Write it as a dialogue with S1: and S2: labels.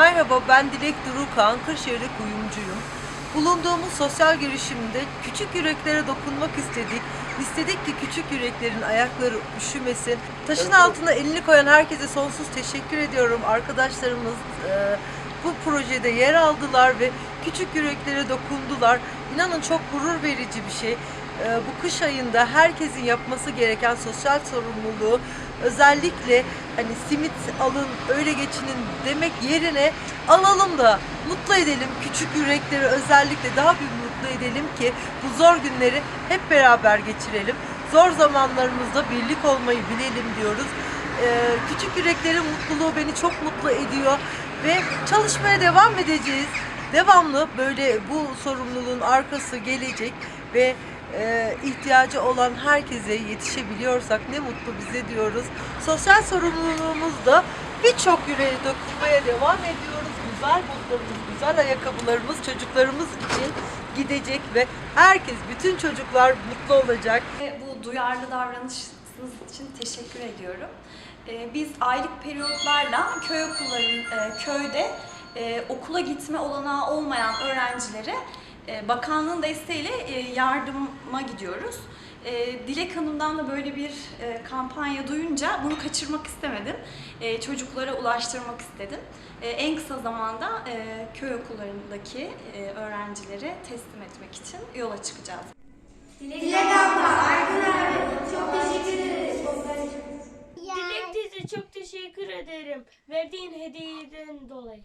S1: Merhaba ben Dilek Durukan, Kırşehir'de kuyumcuyum. Bulunduğumuz sosyal girişimde küçük yüreklere dokunmak istedik. İstedik ki küçük yüreklerin ayakları üşümesin. Taşın altına elini koyan herkese sonsuz teşekkür ediyorum. Arkadaşlarımız e, bu projede yer aldılar ve küçük yüreklere dokundular. İnanın çok gurur verici bir şey. E, bu kış ayında herkesin yapması gereken sosyal sorumluluğu özellikle hani simit alın öyle geçinin demek yerine alalım da mutlu edelim küçük yürekleri özellikle daha bir mutlu edelim ki bu zor günleri hep beraber geçirelim. Zor zamanlarımızda birlik olmayı bilelim diyoruz. Ee, küçük yüreklerin mutluluğu beni çok mutlu ediyor ve çalışmaya devam edeceğiz. Devamlı böyle bu sorumluluğun arkası gelecek ve e, ihtiyacı olan herkese yetişebiliyorsak ne mutlu bize diyoruz. Sosyal sorumluluğumuzda birçok yüreğe dokunmaya devam ediyoruz. Güzel botlarımız, güzel ayakkabılarımız çocuklarımız için gidecek ve herkes, bütün çocuklar mutlu olacak.
S2: Bu duyarlı davranışınız için teşekkür ediyorum. Ee, Biz aylık periyotlarla köy okulların e, köyde e, okula gitme olanağı olmayan öğrencilere e, bakanlığın desteğiyle e, yardıma gidiyoruz. E, Dilek Hanım'dan da böyle bir e, kampanya duyunca bunu kaçırmak istemedim. E, Çocuklara ulaştırmak istedim. E, En kısa zamanda e, köy okullarındaki e, öğrencilere teslim etmek için yola çıkacağız.
S3: Dilek abla, Aydın abi çok teşekkür ederiz. Dilek teyze çok teşekkür ederim. Verdiğin hediyeden dolayı.